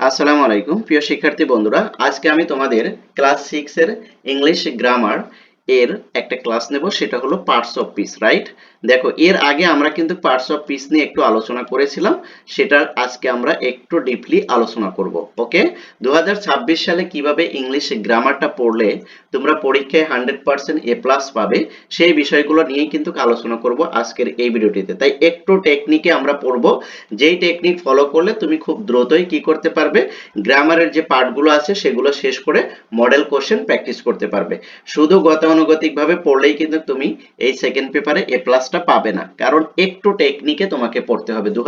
আসসালামু আলাইকুম প্রিয় শিক্ষার্থী বন্ধুরা। আজকে আমি তোমাদের ক্লাস সিক্স এর ইংলিশ গ্রামার এর একটা ক্লাস নেব, সেটা হলো পার্টস অফ পিস রাইট দেখো, এর আগে আমরা কিন্তু পার্টস অফ পিস নিয়ে একটু আলোচনা করেছিলাম, সেটা আজকে আমরা একটু ডিপলি আলোচনা করব ওকে দু সালে কীভাবে ইংলিশ গ্রামারটা পড়লে তোমরা পরীক্ষায় হান্ড্রেড পার্সেন্ট এ প্লাস পাবে, সেই বিষয়গুলো নিয়েই কিন্তু আলোচনা করব আজকের এই ভিডিওটিতে। তাই একটু টেকনিকে আমরা পড়ব, যেই টেকনিক ফলো করলে তুমি খুব দ্রুতই কি করতে পারবে গ্রামারের যে পার্টগুলো আছে সেগুলো শেষ করে মডেল কোশ্চেন প্র্যাকটিস করতে পারবে। শুধু গতানুগতিকভাবে পড়লেই কিন্তু তুমি এই সেকেন্ড পেপারে এ প্লাসটা পাবে না। কারণ একটু টেকনিকে তোমাকে পড়তে হবে। দু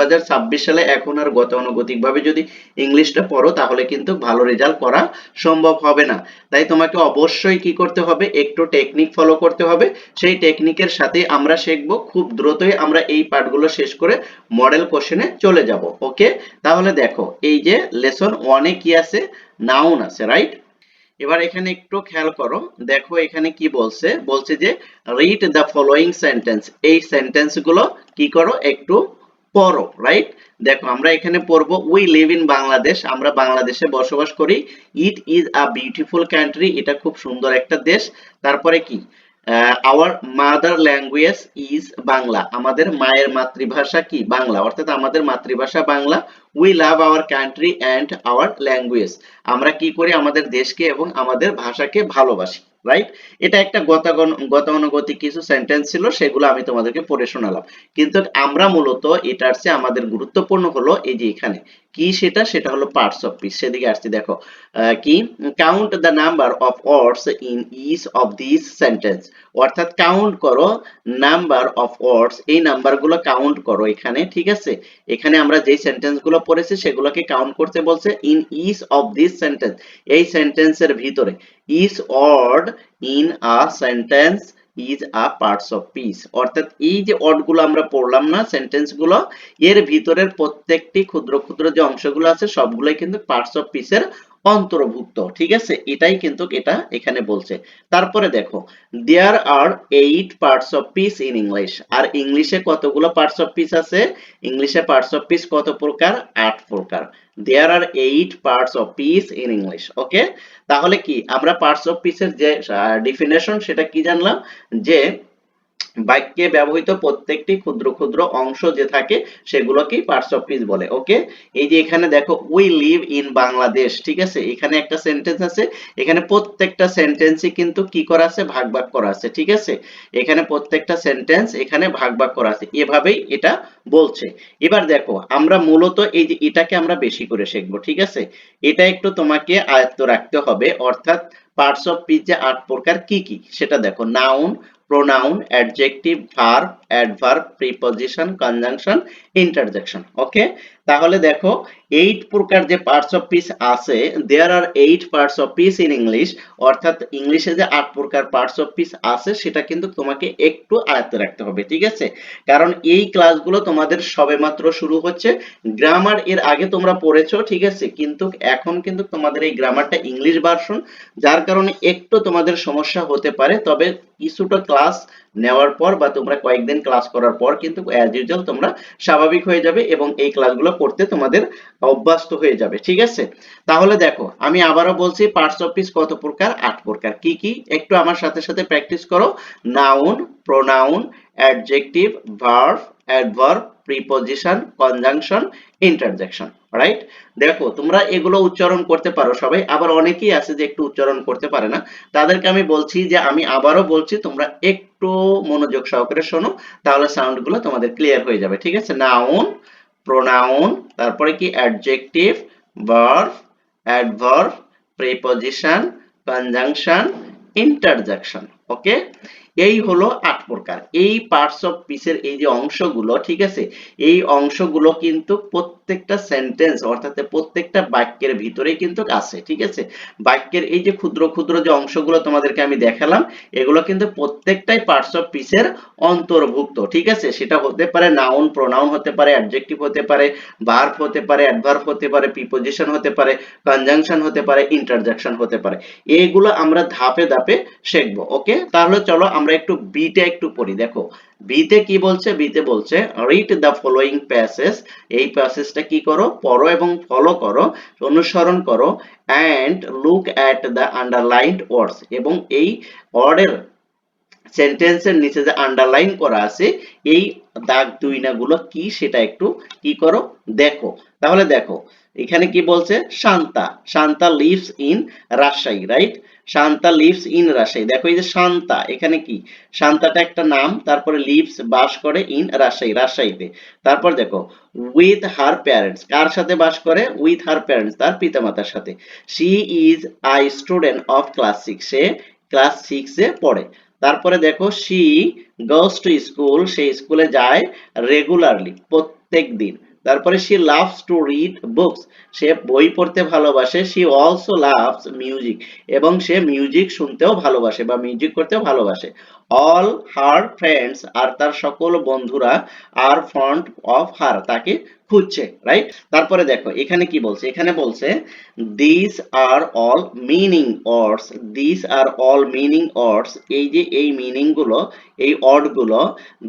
সালে এখন আর গতানুগতিকভাবে যদি ইংলিশটা পড়ো, তাহলে কিন্তু ভালো রেজাল্ট করা সম্ভব হবে না। তাই তোমাকে অবশ্যই কি করতে হবে? একটু টেকনিক ফলো করতে হবে। সেই টেকনিকের সাথে আমরা শিখব। খুব দ্রুতই আমরা এই পার্টগুলো শেষ করে মডেল কোশ্চেনে চলে যাব। ওকে তাহলে দেখো, এই যে লেসন ওয়ানে কি আছে? নাউন আছে রাইট এবার এখানে একটু খেয়াল করো। দেখো এখানে কি বলছে? বলছে যে রিড দ্য ফলোয়িং সেন্টেন্স এই সেন্টেন্সগুলো কি করো? একটু পড়ো রাইট দেখো, আমরা এখানে পড়ব উই লিভ ইন বাংলাদেশ আমরা বাংলাদেশে বসবাস করি। It is a beautiful country এটা খুব সুন্দর একটা দেশ। তারপরে কি? Our mother language is Bangla. আমাদের মায়ের মাতৃভাষা কি? বাংলা। অর্থাৎ আমাদের মাতৃভাষা Bangla. We love our country and our language আমরা কি করি? আমাদের দেশকে এবং আমাদের ভাষাকে ভালোবাসি। রাইট এটা একটা গতাগণ গতানুগতিক কিছু সেন্টেন্স ছিল, সেগুলো আমি তোমাদেরকে পড়ে শোনালাম। কিন্তু আমরা মূলত এটার চেয়ে আমাদের গুরুত্বপূর্ণ হলো এই যে এখানে। কি সেটা? সেটা হলো পার্টস অফ পিস সেদিকে আসছি, দেখো কি? Count the number of words in each of this sentence অর্থাৎ কাউন্ট করো নাম্বার অফ ওয়ার্ডস এই নাম্বারগুলো কাউন্ট করো এখানে, ঠিক আছে? এখানে আমরা যেই সেন্টেন্সগুলো পড়েছি, সেগুলোকে কাউন্ট করতে বলছে in each of this sentence এই সেন্টেন্সের ভিতরে each word in a sentence is a parts of piece অর্থাৎ এই যে ওয়ার্ডগুলো আমরা পড়লাম না সেন্টেন্সগুলো এর ভিতরের প্রত্যেকটি ক্ষুদ্র ক্ষুদ্র যে অংশগুলো আছে, সবগুলোই কিন্তু পার্টস অফ পিসের অন্তর্ভুক্ত, ঠিক আছে? এটাই কিন্তু এটা এখানে বলছে। তারপরে দেখো there are eight parts of piece in English আর ইংলিশে কতগুলো পার্টস অফ পিস আছে? ইংলিশে পার্টস অফ পিস কত প্রকার? আট প্রকার। There are eight parts of piece in English okay তাহলে কি, আমরা পার্টস অফ পিসের যে ডিফিনেশন সেটা কি জানলাম? যে বাক্যে ব্যবহৃত প্রত্যেকটি ক্ষুদ্র ক্ষুদ্র অংশ যে থাকে, সেগুলোকেই পার্টস অফ পিস বলে ওকে এই যে এখানে দেখো উই লিভ ইন বাংলাদেশ ঠিক আছে? এখানে একটা সেন্টেন্স আছে, এখানে প্রত্যেকটা সেন্টেন্সই কিন্তু কি করা আছে? ভাগ ভাগ করা আছে, ঠিক আছে? এখানে প্রত্যেকটা সেন্টেন্স এখানে ভাগ ভাগ করা আছে, এভাবেই এটা বলছে। এবার দেখো, আমরা মূলত এই যে এটাকে আমরা বেশি করে শিখব, ঠিক আছে? এটা একটু তোমাকে আয়ত্ত রাখতে হবে, অর্থাৎ পার্টস অফ পিস যে আট প্রকার কি কি, সেটা দেখো noun pronoun adjective verb adverb, preposition, conjunction, interjection okay তাহলে দেখো এইট প্রকার যে পার্টস অফ পিস আছে there are eight parts of piece in English অর্থাৎ ইংলিশে যে আট প্রকার পার্টস অফ পিস আছে, সেটা কিন্তু তোমাকে একটু আয়ত্তে রাখতে হবে, ঠিক আছে? কারণ এই ক্লাসগুলো তোমাদের সবেমাত্র শুরু হচ্ছে গ্রামার এর আগে তোমরা পড়েছো, ঠিক আছে? কিন্তু এখন কিন্তু তোমাদের এই গ্রামারটা ইংলিশ ভার্সন যার কারণে একটু তোমাদের সমস্যা হতে পারে, তবে কিছুটা ক্লাস নেওয়ার পর বা তোমরা কয়েকদিন ক্লাস করার পর কিন্তু অ্যাজ ইউজুয়াল তোমরা স্বাভাবিক হয়ে যাবে এবং এই ক্লাসগুলো করতে তোমাদের অভ্যস্ত হয়ে যাবে, ঠিক আছে? তাহলে দেখো, আমি আবারও বলছি পার্টস অফ পিস কত প্রকার? আট প্রকার। কি কি? একটু আমার সাথে সাথে প্র্যাকটিস করো। Noun pronoun adjective verb adverb preposition conjunction interjection right দেখো, তোমরা এগুলো উচ্চারণ করতে পারো। সবাই আবার অনেকেই আছে যে একটু উচ্চারণ করতে পারে না। তাদেরকে আমি বলছি যে, আমি আবারও বলছি, তোমরা একটু মনোযোগ সহকারে শোনো, তাহলে সাউন্ডগুলো তোমাদের ক্লিয়ার হয়ে যাবে, ঠিক আছে? নাউন প্রোনাউন তারপরে কি? Adjective verb adverb preposition conjunction interjection okay এই হলো আট প্রকার। এই পার্টস অফ পিসের এই যে অংশগুলো, ঠিক আছে? এই অংশগুলো কিন্তু প্রত্যেকটা সেন্টেন্স অর্থাৎ প্রত্যেকটা বাক্যের ভিতরে কিন্তু আছে, ঠিক আছে? বাক্যের এই যে ক্ষুদ্র ক্ষুদ্র যে অংশগুলো তোমাদেরকে আমি দেখালাম, এগুলো কিন্তু প্রত্যেকটাই পার্টস অফ পিসের অন্তর্ভুক্ত, ঠিক আছে? সেটা হতে পারে নাউন প্রোনাউন হতে পারে অ্যাডজেক্টিভ হতে পারে ভার্ব হতে পারে অ্যাডভার্ব হতে পারে প্রিপজিশন হতে পারে কনজাংশন হতে পারে ইন্টারজেকশন হতে পারে। এইগুলো আমরা ধাপে ধাপে শিখব ওকে তাহলে চলো আমরা আমরা একটু বিতে একটু পড়ি, দেখো। বিতে কি বলছে? বিতে বলছে রিড দ্য ফলোয়িং প্যাসেজ এই প্যাসেজটা কি করো? পড়ো এবং ফলো করো, অনুসরণ করো and look at the underlined words এবং এই ওয়ার্ডের সেন্টেন্সের নিচে যে আন্ডারলাইন করা আছে, এই দাগ দুই না গুলো কি সেটা একটু কি করো? দেখো। তাহলে দেখো, এখানে কি বলছে? Shanta. Shanta lives in Rajshahi right Shanta lives in Rajshahi. দেখো এই যে শান্তা, এখানে কি? শান্তাটা একটা নাম, তারপরে লিভস বাস করে ইন রাজশাহী, রাজশাহীতে। তারপর দেখো উইথ হার প্যারেন্টস কার সাথে বাস করে? উইথ হার প্যারেন্টস তার পিতামাতার সাথে। She is a student of class six say class সিক্সে পড়ে। তারপরে দেখো শি গোস টু স্কুল সে স্কুলে যায় রেগুলারলি প্রত্যেক দিন তারপরে she loves to read books সে বই পড়তে ভালোবাসে শি অলসো লাভস মিউজিক এবং সে মিউজিক শুনতেও ভালোবাসে বা মিউজিক করতেও ভালোবাসে। অল হার ফ্রেন্ডস আর তার সকল বন্ধুরা আর ফন্ড অফ হার তাকে খুঁজছে রাইট তারপরে দেখো, এখানে কি বলছে? এখানে বলছে this are all meaning words this are all meaning words এই যে এই মিনিংগুলো, এই অর্ডগুলো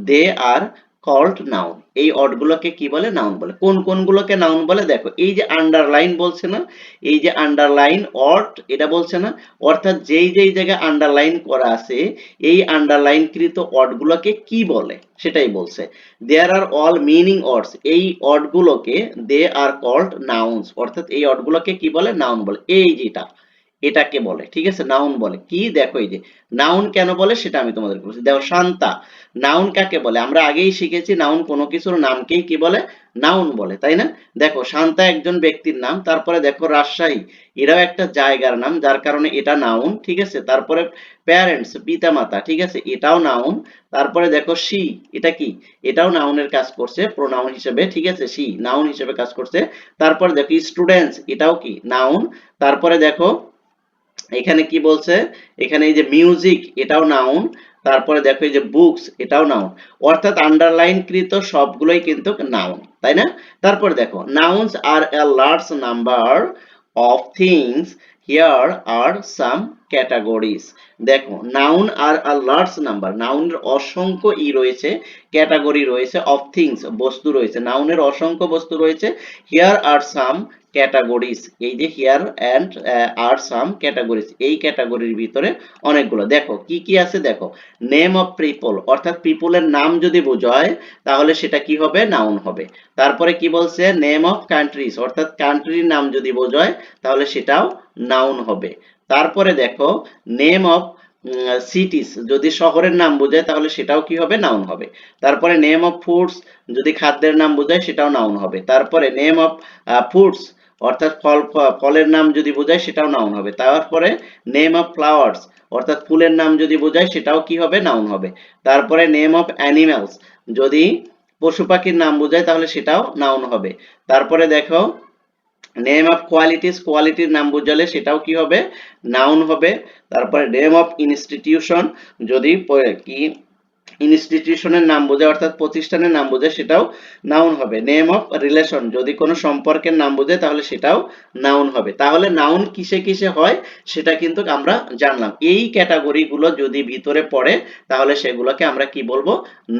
দে আর কল্ড নাউন এই অর্ড গুলোকে কি বলে? নাউন বলে। কোন কোন গুলোকে নাউন বলে? দেখো, এই যে আন্ডারলাইন বলছে না, এই যে আন্ডারলাইন অর্ড এটা বলছে না, অর্থাৎ যেই যেই জায়গায় আন্ডারলাইন করা আছে, এই আন্ডারলাইন কৃত অর্ড গুলোকে কি বলে? সেটাই বলছে। দেয়ার আর অল মিনিং অর্ডস এই অর্ড গুলোকে দে আর কল্ড নাউন্স অর্থাৎ এই অর্ড গুলোকে কি বলে? নাউন বলে। এই যেটা। এটাকে বলে, ঠিক আছে? নাউন বলে। কি? দেখো এই যে নাউন কেন বলে সেটা আমি তোমাদের বলছি। দেখো, শান্তা। নাউন কাকে বলে? আমরা আগেই শিখেছি নাউন কোনো কিছুর নামকেই কি বলে? নাউন বলে, তাই না? দেখো, শান্তা একজন ব্যক্তির নাম, তারপরে দেখো রাজশাহী। এটাও একটা জায়গার নাম, যার কারণে এটা নাউন ঠিক আছে? তারপরে প্যারেন্টস পিতা মাতা ঠিক আছে? এটাও নাউন তারপরে দেখো সি এটা কি? এটাও নাউনের কাজ করছে প্রোনাউন হিসেবে, ঠিক আছে? সি নাউন হিসেবে কাজ করছে। তারপরে দেখো স্টুডেন্টস এটাও কি? নাউন তারপরে দেখো এখানে কি বলছে? এখানে এই যে মিউজিক এটাও নাউন তারপরে দেখো এই যে বুকস এটাও নাউন অর্থাৎ আন্ডারলাইন কৃত সবগুলোই কিন্তু নাউন তাই না? তারপরে দেখো nouns are a large number of things here are some categories দেখো noun are a large number নাউনের অসংখ্য ই রয়েছে ক্যাটাগরি রয়েছে অফ থিংস বস্তু রয়েছে। নাউনের অসংখ্য বস্তু রয়েছে হিয়ার আর সাম ক্যাটাগরিজ এই যে হিয়ার অ্যান্ড আর সাম ক্যাটাগরিজ এই ক্যাটাগরির ভিতরে অনেকগুলো। দেখো, কি কি আছে দেখো? নেম অফ পিপল অর্থাৎ পিপলের নাম যদি বোঝায়, তাহলে সেটা কি হবে? নাউন হবে। তারপরে কি বলছে? নেম অফ কান্ট্রিজ অর্থাৎ কান্ট্রির নাম যদি বোঝায়, তাহলে সেটাও নাউন হবে। তারপরে দেখো নেম অফ সিটিস যদি শহরের নাম বোঝায়, তাহলে সেটাও কি হবে? নাউন হবে। তারপরে নেম অফ ফুডস যদি খাদ্যের নাম বোঝায়, সেটাও নাউন হবে। তারপরে নেম অফ ফুডস অর্থাৎ ফল ফলের নাম যদি বোঝায় সেটাও নাউন হবে। তারপরে নেম অফ ফ্লাওয়ার্স অর্থাৎ ফুলের নাম যদি বোঝায় সেটাও কি হবে? নাউন হবে। তারপরে নেম অফ অ্যানিমালস যদি পশু পাখির নাম বোঝায় তাহলে সেটাও নাউন হবে। তারপরে দেখো নেম অফ কোয়ালিটিস কোয়ালিটির নাম বোঝালে সেটাও কি হবে? নাউন হবে। তারপরে নেম অফ ইনস্টিটিউশন যদি কি ইনস্টিটিউশনের নাম বোঝায় অর্থাৎ প্রতিষ্ঠানের নাম বোঝায় সেটাও নাউন হবে। নেম অফ রিলেশন যদি কোনো সম্পর্কের নাম বোঝায় তাহলে সেটাও নাউন হবে। তাহলে নাউন কিসে কিসে হয়, সেটা কিন্তু আমরা জানলাম। এই ক্যাটাগরিগুলো যদি ভিতরে পড়ে, তাহলে সেগুলোকে আমরা কি বলব?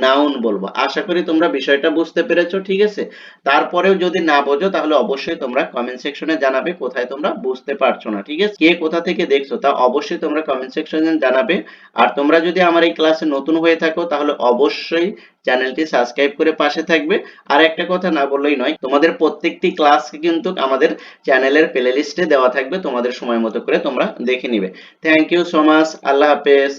নাউন বলব। আশা করি তোমরা বিষয়টা বুঝতে পেরেছ, ঠিক আছে? তারপরেও যদি না বোঝো, তাহলে অবশ্যই তোমরা কমেন্ট সেকশনে জানাবে, কোথায় তোমরা বুঝতে পারছ না, ঠিক আছে? কে কোথা থেকে দেখছ, তা অবশ্যই তোমরা কমেন্ট সেকশনে জানাবে। আর তোমরা যদি আমার এই ক্লাসে নতুন হয়ে থাকো তাহলে অবশ্যই চ্যানেলটি সাবস্ক্রাইব করে পাশে থাকবে। আর একটা কথা না বললেই নয়, তোমাদের প্রত্যেকটি ক্লাস কিন্তু আমাদের চ্যানেলের প্লে লিস্টে দেওয়া থাকবে। তোমাদের সময় মতো করে তোমরা দেখে নিবে। থ্যাংক ইউ সো মাচ আল্লাহ হাফেজ।